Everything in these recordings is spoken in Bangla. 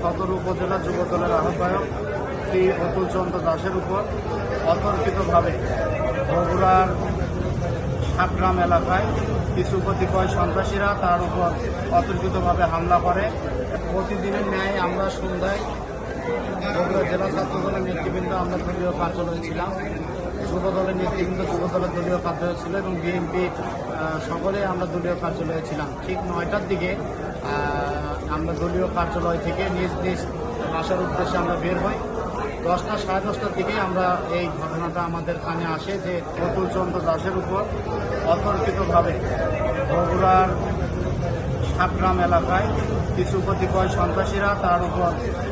সদর উপজেলা যুব দলের আহ্বায়ক শ্রী অতুল চন্দ্র দাসের উপর অতর্কিতভাবে বগুড়ার সাতগ্রাম এলাকায় কিছু কতিপয় সন্ত্রাসীরা তার উপর অতর্কিতভাবে হামলা করে। প্রতিদিনের ন্যায় আমরা সন্ধ্যায় বগুড়া জেলা ছাত্র দলের নেতৃবৃন্দ আমরা কার্যালয়ে ছিলাম। যুব দলের নেতৃবৃন্দ যুব দলের দলীয় কার্যালয় ছিল এবং বিএনপি সকলে আমরা দলীয় কার্যালয়ে ছিলাম। ঠিক নয়টার দিকে আমরা দলীয় কার্যালয় থেকে নিজ নিজ আসার উদ্দেশ্যে আমরা বের হই। দশটা, সাড়ে দশটার দিকে আমরা এই ঘটনাটা আমাদের কানে আসে যে অতুল চন্দ্র দাসের উপর অতর্কিতভাবে বগুড়ার সাতগ্রাম এলাকায় কিছু কতিপয় সন্ত্রাসীরা তার উপর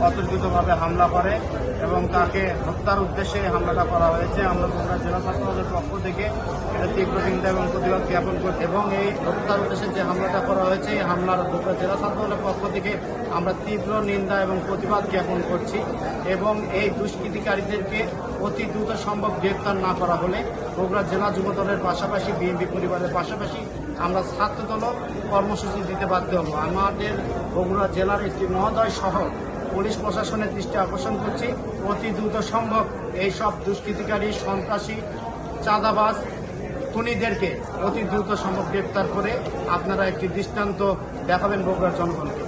অতর্কিতভাবে হামলা করে এবং তাকে হত্যার উদ্দেশ্যে হামলাটা করা হয়েছে। আমরা বগুড়া জেলা ছাত্রদলের পক্ষ থেকে তীব্র নিন্দা এবং প্রতিবাদ জ্ঞাপন করি এবং এই হত্যার উদ্দেশ্যে যে হামলাটা করা হয়েছে, এই হামলার বগুড়া জেলা ছাত্রদলের পক্ষ থেকে আমরা তীব্র নিন্দা এবং প্রতিবাদ জ্ঞাপন করছি এবং এই দুষ্কৃতিকারীদেরকে অতি দ্রুত সম্ভব গ্রেপ্তার না করা হলে বগুড়া জেলা যুব দলের পাশাপাশি বিএনপি পরিবারের পাশাপাশি আমরা ছাত্রদলও কর্মসূচি দিতে বাধ্য হব। আমাদের বগুড়া জেলার একটি মহোদয় সহ পুলিশ প্রশাসনের দৃষ্টি আকর্ষণ করছি। অতি দ্রুত সম্ভব এই সব দুষ্কৃতিকারী, সন্ত্রাসী, চাঁদাবাজ খুনিদেরকে অতি দ্রুত সম্ভব গ্রেপ্তার করে আপনারা একটি দৃষ্টান্ত দেখাবেন বগুড়ার জনগণকে।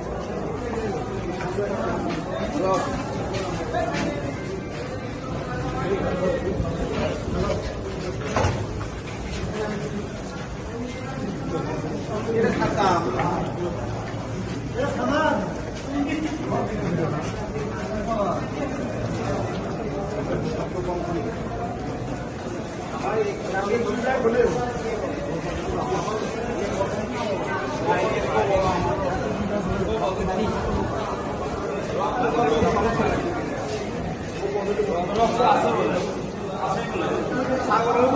সাগরের